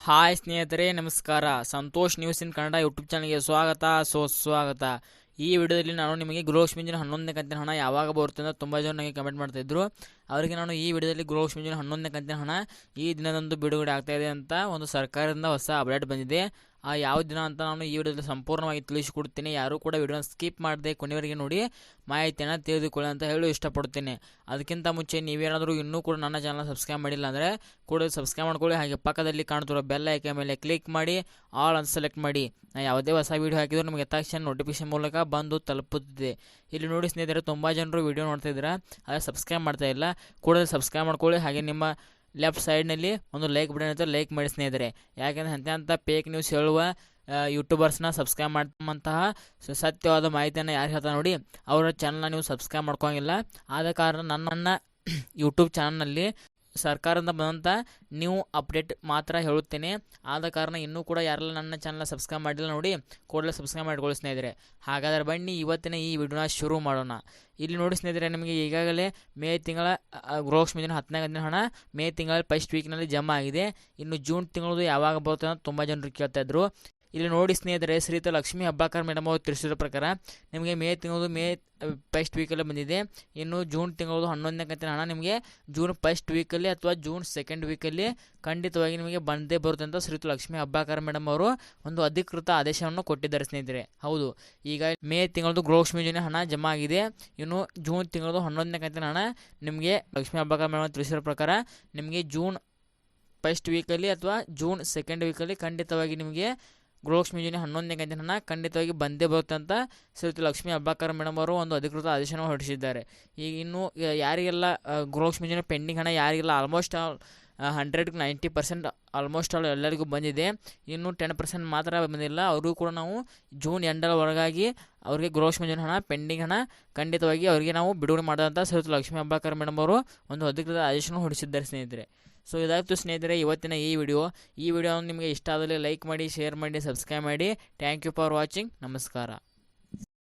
Hi ಸ್ನೇಹಿತರೆ, ನಮಸ್ಕಾರ. Santosh news in Kannada YouTube ಚಾನಲ್ಗೆ ಸ್ವಾಗತ. ಸೊ, ಸ್ವಾಗತ. ಈ ವಿಡಿಯೋದಲ್ಲಿ ನಾನು ನಿಮಗೆ ಗೃಹಲಕ್ಷ್ಮಿ ಯೋಜನೆ ಹನ್ನೊಂದನೇ ಕಂತಿನ ಹಣ ಯಾವಾಗ ಬರುತ್ತೆ ಅಂತ ತುಂಬ ಜನ ನನಗೆ ಕಮೆಂಟ್ ಮಾಡ್ತಾಯಿದ್ರು ಅವರಿಗೆ ನಾನು ಈ ವಿಡಿಯೋದಲ್ಲಿ ಗೃಹಲಕ್ಷ್ಮಿ ಯೋಜನೆ ಹನ್ನೊಂದನೇ ಕಂತಿನ ಹಣ ಈ ದಿನದಂದು ಬಿಡುಗಡೆ ಆಗ್ತಾ ಇದೆ ಅಂತ ಒಂದು ಸರ್ಕಾರದಿಂದ ಹೊಸ ಅಪ್ಡೇಟ್ ಬಂದಿದೆ. ಯಾವ ದಿನ ಅಂತ ನಾನು ಈ ವಿಡಿಯೋದಲ್ಲಿ ಸಂಪೂರ್ಣವಾಗಿ ತಿಳಿಸಿಕೊಡ್ತೀನಿ. ಯಾರೂ ಕೂಡ ವಿಡಿಯೋನ ಸ್ಕಿಪ್ ಮಾಡದೆ ಕೊನೆಯವರೆಗೆ ನೋಡಿ ಮಾಹಿತಿಯನ್ನು ತಿಳಿದುಕೊಳ್ಳಿ ಅಂತ ಹೇಳಿ ಇಷ್ಟಪಡ್ತೀನಿ. ಅದಕ್ಕಿಂತ ಮುಂಚೆ ನೀವೇನಾದರೂ ಇನ್ನೂ ಕೂಡ ನನ್ನ ಚಾನಲ್ ಸಬ್ಸ್ಕ್ರೈಬ್ ಮಾಡಿಲ್ಲ ಅಂದರೆ ಕೂಡ ಸಬ್ಸ್ಕ್ರೈಬ್ ಮಾಡ್ಕೊಳ್ಳಿ. ಹಾಗೆ ಪಕ್ಕದಲ್ಲಿ ಕಾಣ್ತಿರೋ ಬೆಲ್ ಐಕೆ ಮೇಲೆ ಕ್ಲಿಕ್ ಮಾಡಿ ಆಲ್ ಅಂತ ಸೆಲೆಕ್ಟ್ ಮಾಡಿ. ನಾನು ಯಾವುದೇ ಹೊಸ ವೀಡಿಯೋ ಹಾಕಿದ್ರು ನಿಮಗೆ ತಕ್ಷಣ ನೋಟಿಫಿಕೇಶನ್ ಮೂಲಕ ಬಂದು ತಲುಪುತ್ತಿದೆ. ಇಲ್ಲಿ ನೋಡಿ ಸ್ನೇಹಿತರೆ, ತುಂಬ ಜನರು ವೀಡಿಯೋ ನೋಡ್ತಾ ಇದ್ದೀರಾ. ಆದರೆ ಸಬ್ಸ್ಕ್ರೈಬ್ ಮಾಡ್ತಾ ಇಲ್ಲ. ಕೂಡ ಸಬ್ಸ್ಕ್ರೈಬ್ ಮಾಡ್ಕೊಳ್ಳಿ. ಹಾಗೆ ನಿಮ್ಮ ಲೆಫ್ಟ್ ಸೈಡ್ನಲ್ಲಿ ಒಂದು ಲೈಕ್ ಬಟನ್ ಇರುತ್ತೆ ಲೈಕ್ ಮಾಡಿ ಸ್ನೇಹಿತರೆ. ಯಾಕೆಂದರೆ ಅಂತ ಅಂತ ಪೇಕ್ ನ್ಯೂಸ್ ಹೇಳುವ ಯೂಟ್ಯೂಬರ್ಸ್ನ ಸಬ್ಸ್ಕ್ರೈಬ್ ಮಾಡ್ತಂತಹ ಸತ್ಯವಾದ ಮಾಹಿತಿಯನ್ನು ಯಾರು ಹೇಳ್ತಾರೆ ನೋಡಿ, ಅವರ ಚಾನಲ್ನ ನೀವು ಸಬ್ಸ್ಕ್ರೈಬ್ ಮಾಡ್ಕೊಂಗಿಲ್ಲ ಆದ ಕಾರಣ ನನ್ನನ್ನು ಯೂಟ್ಯೂಬ್ ಚಾನಲ್ನಲ್ಲಿ ಸರ್ಕಾರದಿಂದ ಬಂದಂಥ ನ್ಯೂ ಅಪ್ಡೇಟ್ ಮಾತ್ರ ಹೇಳುತ್ತೇನೆ. ಆದ ಕಾರಣ ಇನ್ನೂ ಕೂಡ ಯಾರೆಲ್ಲ ನನ್ನ ಚಾನಲ್ ಸಬ್ಸ್ಕ್ರೈಬ್ ಮಾಡಿಲ್ಲ ನೋಡಿ, ಕೂಡಲೇ ಸಬ್ಸ್ಕ್ರೈಬ್ ಮಾಡಿಕೊಳ್ಳಿ ಸ್ನೇಹಿತರೆ. ಹಾಗಾದರೆ ಬನ್ನಿ, ಇವತ್ತಿನ ಈ ವಿಡಿಯೋನ ಶುರು ಮಾಡೋಣ. ಇಲ್ಲಿ ನೋಡಿ ಸ್ನೇಹಿತರೆ, ನಿಮಗೆ ಈಗಾಗಲೇ ಮೇ ತಿಂಗಳ ಗೃಹಲಕ್ಷ್ಮಿ ಹತ್ತನೇ ದಿನ ಹಣ ಮೇ ತಿಂಗಳ ಫಸ್ಟ್ ವೀಕ್ನಲ್ಲಿ ಜಮಾ ಆಗಿದೆ. ಇನ್ನು ಜೂನ್ ತಿಂಗಳದು ಯಾವಾಗ ಬರುತ್ತೆ ಅಂತ ತುಂಬ ಜನರು ಕೇಳ್ತಾ ಇದ್ರು. ಇಲ್ಲಿ ನೋಡಿ ಸ್ನೇಹಿತರೆ ಶ್ರೀತ ಲಕ್ಷ್ಮೀ ಹಬ್ಬಾಕರ್ ಮೇಡಮ್ ಅವರು ತಿಳಿಸಿರೋ ಪ್ರಕಾರ ನಿಮಗೆ ಮೇ ತಿಂಗಳು ಮೇ ಫಸ್ಟ್ ವೀಕಲ್ಲಿ ಬಂದಿದೆ. ಇನ್ನು ಜೂನ್ ತಿಂಗಳು ಹನ್ನೊಂದನೇ ಕಂತಿನ ಹಣ ನಿಮಗೆ ಜೂನ್ ಫಸ್ಟ್ ವೀಕಲ್ಲಿ ಅಥವಾ ಜೂನ್ ಸೆಕೆಂಡ್ ವೀಕಲ್ಲಿ ಖಂಡಿತವಾಗಿ ನಿಮಗೆ ಬಂದೇ ಬರುತ್ತೆ ಅಂತ ಶ್ರೀತ ಲಕ್ಷ್ಮೀ ಹಬ್ಬಾಕರ್ ಮೇಡಮ್ ಅವರು ಒಂದು ಅಧಿಕೃತ ಆದೇಶವನ್ನು ಕೊಟ್ಟಿದ್ದಾರೆ ಸ್ನೇಹಿತರೆ. ಹೌದು, ಈಗ ಮೇ ತಿಂಗಳದು ಗೃಹಲಕ್ಷ್ಮಿ ಯೋಜನೆ ಹಣ ಜಮಾ ಆಗಿದೆ. ಇನ್ನು ಜೂನ್ ತಿಂಗಳದು ಹನ್ನೊಂದನೇ ಕಂತಿನ ಹಣ ನಿಮಗೆ ಲಕ್ಷ್ಮೀ ಹಬ್ಬಾಕರ್ ಮೇಡಮ್ ತಿಳಿಸಿರೋ ಪ್ರಕಾರ ನಿಮಗೆ ಜೂನ್ ಫಸ್ಟ್ ವೀಕಲ್ಲಿ ಅಥವಾ ಜೂನ್ ಸೆಕೆಂಡ್ ವೀಕಲ್ಲಿ ಖಂಡಿತವಾಗಿ ನಿಮಗೆ ಗೃಹಲಕ್ಷ್ಮಿ ಯೋಜನೆ ಹನ್ನೊಂದನೇ ಕಂತಿನ ಖಂಡಿತವಾಗಿ ಬಂದೇ ಬರುತ್ತೆ ಅಂತ ಶ್ರೀಮತಿ ಲಕ್ಷ್ಮೀ ಅಬ್ಬಾಕರ್ ಮೇಡಮ್ ಅವರು ಒಂದು ಅಧಿಕೃತ ಆದೇಶವನ್ನು ಹೊರಡಿಸಿದ್ದಾರೆ. ಈಗ ಇನ್ನು ಯಾರಿಗೆಲ್ಲ ಗೃಹಲಕ್ಷ್ಮಿ ಯೋಜನೆ ಪೆಂಡಿಂಗ್ ಹಣ ಯಾರಿಗೆಲ್ಲ almost all hundred ninety percent almost all ಎಲ್ಲರಿಗೂ ಬಂದಿದೆ. ಇನ್ನು ಟೆನ್ ಪರ್ಸೆಂಟ್ ಮಾತ್ರ ಬಂದಿಲ್ಲ. ಅವರಿಗೂ ಕೂಡ ನಾವು ಜೂನ್ ಎಂಡರ ಹೊರಗಾಗಿ ಅವರಿಗೆ ಗೃಹಲಕ್ಷ್ಮಿ ಯೋಜನೆ ಹಣ ಪೆಂಡಿಂಗ್ ಹಣ ಖಂಡಿತವಾಗಿ ಅವರಿಗೆ ನಾವು ಬಿಡುಗಡೆ ಮಾಡಿದಂಥ ಶ್ರೀಮತಿ ಲಕ್ಷ್ಮೀ ಅಬ್ಬಾಕರ್ ಮೇಡಮ್ ಅವರು ಒಂದು ಅಧಿಕೃತ ಆದೇಶವನ್ನು ಹೊರಡಿಸಿದ್ದಾರೆ ಸ್ನೇಹಿತರೆ. ಸೊ ಇದಾಯಿತು ಸ್ನೇಹಿತರೆ ಇವತ್ತಿನ ಈ ವಿಡಿಯೋ. ಈ ವಿಡಿಯೋ ನಿಮಗೆ ಇಷ್ಟ ಆದಲ್ಲಿ ಲೈಕ್ ಮಾಡಿ, ಶೇರ್ ಮಾಡಿ, ಸಬ್ಸ್ಕ್ರೈಬ್ ಮಾಡಿ. ಥ್ಯಾಂಕ್ ಯು ಫಾರ್ ವಾಚಿಂಗ್ ನಮಸ್ಕಾರ.